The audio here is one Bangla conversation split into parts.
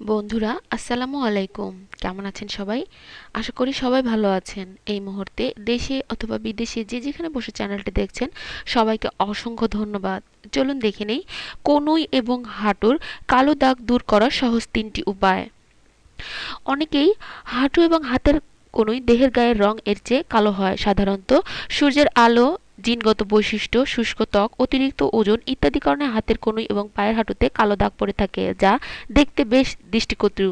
বন্ধুরা, আসসালামু আলাইকুম। কেমন আছেন সবাই? আশা করি সবাই ভালো আছেন। এই মুহূর্তে দেশে অথবা বিদেশে যে যেখানে বসে চ্যানেলটি দেখছেন, সবাইকে অসংখ্য ধন্যবাদ। চলুন দেখে নেই, কনুই এবং হাঁটুর কালো দাগ দূর করার সহজ তিনটি উপায়। অনেকেই হাঁটু এবং হাতের কনুই দেহের গায়ের রং এর চেয়ে কালো হয়। সাধারণত সূর্যের আলো জিনগত বৈশিষ্ট্য, শুষ্ক ত্বক, অতিরিক্ত ওজন ইত্যাদি কারণে হাতের কনুই এবং পায়ের হাঁটুতে কালো দাগ পড়ে থাকে, যা দেখতে বেশ দৃষ্টিকটু।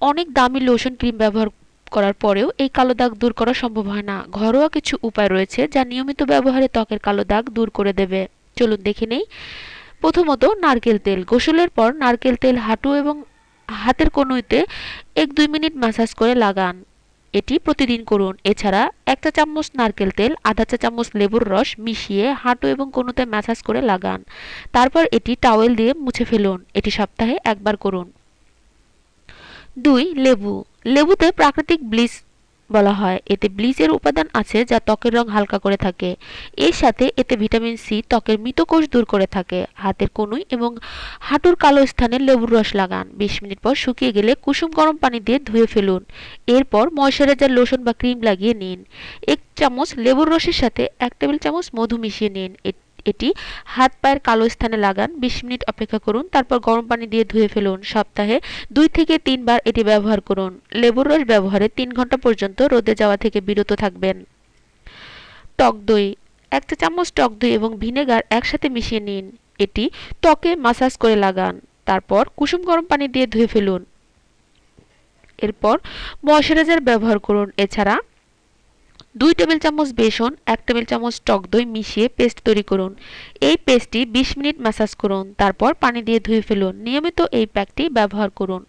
অনেক দামি লোশন ক্রিম ব্যবহার করার পরেও এই কালো দাগ দূর করা সম্ভব হয় না। ঘরোয়া কিছু উপায় রয়েছে যা নিয়মিত ব্যবহারে ত্বকের কালো দাগ দূর করে দেবে। চলুন দেখে নেই। প্রথমত, নারকেল তেল। গোসলের পর নারকেল তেল হাঁটু এবং হাতের কনুইতে এক দুই মিনিট ম্যাসাজ করে লাগান। এটি প্রতিদিন করুন। এছাড়া এক চা চামচ নারকেল তেল, আধা চা চামচ লেবুর রস মিশিয়ে হাঁটু এবং কোনোতে ম্যাসাজ করে লাগান। তারপর এটি টাওয়েল দিয়ে মুছে ফেলুন। এটি সপ্তাহে একবার করুন। দুই, লেবু। লেবুতে প্রাকৃতিক ব্লিচ বলা হয়। এতে ব্লিচের উপাদান আছে যা ত্বকের রং হালকা করে থাকে। এর সাথে এতে ভিটামিন সি, ত্বকের মৃতকোষ দূর করে থাকে। হাতের কনুই এবং হাঁটুর কালো স্থানে লেবুর রস লাগান। বিশ মিনিট পর শুকিয়ে গেলে কুসুম গরম পানি দিয়ে ধুয়ে ফেলুন। এরপর ময়শ্চারাইজার, লোশন বা ক্রিম লাগিয়ে নিন। এক চামচ লেবুর রসের সাথে এক টেবিল চামচ মধু মিশিয়ে নিন। এটি হাত পায়ের কালো স্থানে লাগান। বিশ মিনিট অপেক্ষা করুন, তারপর গরম পানি দিয়ে ধুয়ে ফেলুন। সপ্তাহে দুই থেকে তিনবার এটি ব্যবহার করুন। লেবুর রস ব্যবহারে তিন ঘণ্টা পর্যন্ত রোদে যাওয়া থেকে বিরত থাকবেন। টক দই। এক চা চামচ টক দই এবং ভিনেগার একসাথে মিশিয়ে নিন। এটি ত্বকে মাসাজ করে লাগান। তারপর কুসুম গরম পানি দিয়ে ধুয়ে ফেলুন। এরপর ময়শ্চারাইজার ব্যবহার করুন। এছাড়া দুই টেবিল চামচ বেসন, এক টেবিল চামচ টক দই মিশিয়ে পেস্ট তৈরি করুন। এই পেস্টটি বিশ মিনিট ম্যাসাজ করুন, তারপর পানি দিয়ে ধুয়ে ফেলুন। নিয়মিত এই প্যাকটি ব্যবহার করুন।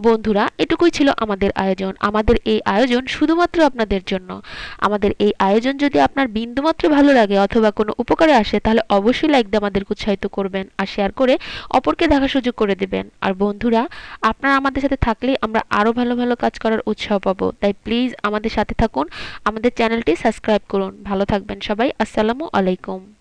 বন্ধুরা, এটুকুই ছিল আমাদের আয়োজন। আমাদের এই আয়োজন শুধুমাত্র আপনাদের জন্য। আমাদের এই আয়োজন যদি আপনার বিন্দুমাত্র ভালো লাগে অথবা কোনো উপকারে আসে, তাহলে অবশ্যই লাইক দিয়ে আমাদেরকে উৎসাহিত করবেন আর শেয়ার করে অপরকে দেখার সুযোগ করে দেবেন। আর বন্ধুরা, আপনারা আমাদের সাথে থাকলেই আমরা আরও ভালো ভালো কাজ করার উৎসাহ পাবো। তাই প্লিজ আমাদের সাথে থাকুন। আমাদের চ্যানেলটি সাবস্ক্রাইব করুন। ভালো থাকবেন সবাই। আসসালামু আলাইকুম।